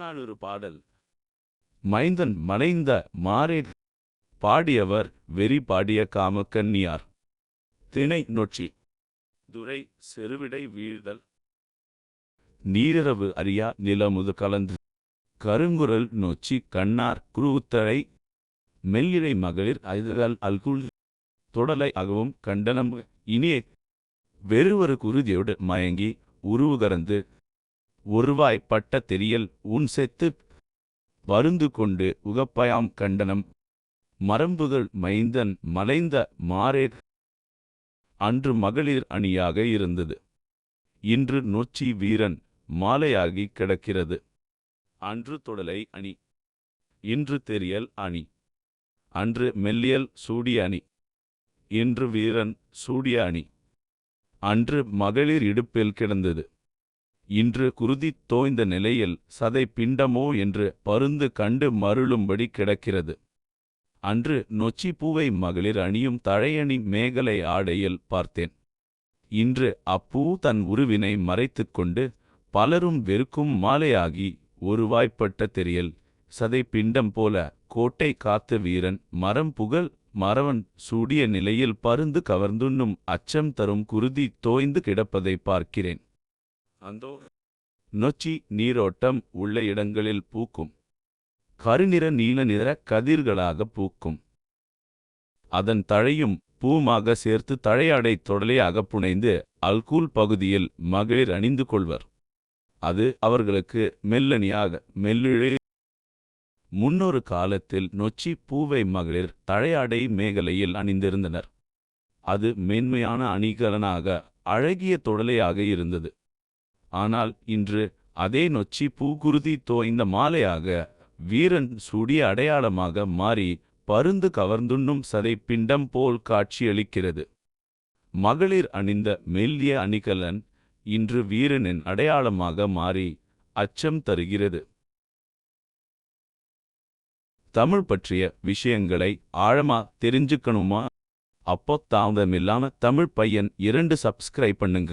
புறநானூறு பாடல். மைந்தன் மலைந்த மாறே பாடியவர் வெறி பாடிய காமக்கன்னியார். திணை நொச்சி. துரை செருவிடை வீழ்தல். நீரிரவு அறியா நிலமுது கலந்து. கருங்குரல் நொச்சி கண்ணார் குருவுத்தரை. மெல்லிழை மகளிர் ஐதல் அல்குள் தொடலை அகவும் கண்டனம் இனியே. வெறுவரு குருதியோடு மயங்கி உருவுகரந்து ஒருவாய் பட்ட தெரியல் உன் செத்து வருந்து கொண்டு உகப்பயாம் கண்டனம். மரம்புகள் மைந்தன் மலைந்த மாறே அன்று மகளிர் அணியாக இருந்தது. இன்று நொச்சி வீரன் மாலையாகி கிடக்கிறது. அன்று தொடலை அணி இன்று தெரியல் அணி அன்று மெல்லியல் சூடிய அணி இன்று வீரன் சூடிய அணி. அன்று மகளிர் இடுப்பில் கிடந்தது. இன்று குருதி தோய்ந்த நிலையில் சதை பிண்டமோ என்று பருந்து கண்டு மருளும்படி கிடக்கிறது. அன்று நொச்சி பூவை மகளிர் அணியும் தழையணி மேகலை ஆடையில் பார்த்தேன். இன்று அப்பூ தன் உருவினை மறைத்துக் கொண்டு பலரும் வெறுக்கும் மாலையாகி ஒரு வாய்ப்பட்ட தெரியல். சதை பிண்டம் போல கோட்டை காத்த வீரன் மரம் புகழ் மறவன் சூடிய நிலையில் பருந்து கவர்ந்துண்ணும் அச்சம் தரும் குருதி தோய்ந்து கிடப்பதை பார்க்கிறேன். அந்தோ நொச்சி நீரோட்டம் உள்ள இடங்களில் பூக்கும். கருநிற நீல நிற கதிர்களாக பூக்கும். அதன் தழையும் பூமாக சேர்த்து தழையாடை தொடலையாக புனைந்து அல்கூல் பகுதியில் மகளிர் அணிந்து கொள்வர். அது அவர்களுக்கு மெல்லணியாக மெல்லிழே. முன்னொரு காலத்தில் நொச்சி பூவை மகளிர் தழையாடை மேகலையில் அணிந்திருந்தனர். அது மென்மையான அணிகலனாக அழகிய தொடலையாக இருந்தது. ஆனால் இன்று அதே நொச்சி பூகுருதி தோய்ந்த மாலையாக வீரன் சூடிய அடையாளமாக மாறி பருந்து கவர்ந்துண்ணும் சதை பிண்டம் போல் காட்சியளிக்கிறது. மகளிர் அணிந்த மெல்லிய அணிகலன் இன்று வீரனின் அடையாளமாக மாறி அச்சம் தருகிறது. தமிழ் பற்றிய விஷயங்களை ஆழமா தெரிஞ்சுக்கணுமா? அப்போ தாமதமில்லாம தமிழ் பையன் இரண்டு சப்ஸ்கிரைப் பண்ணுங்க.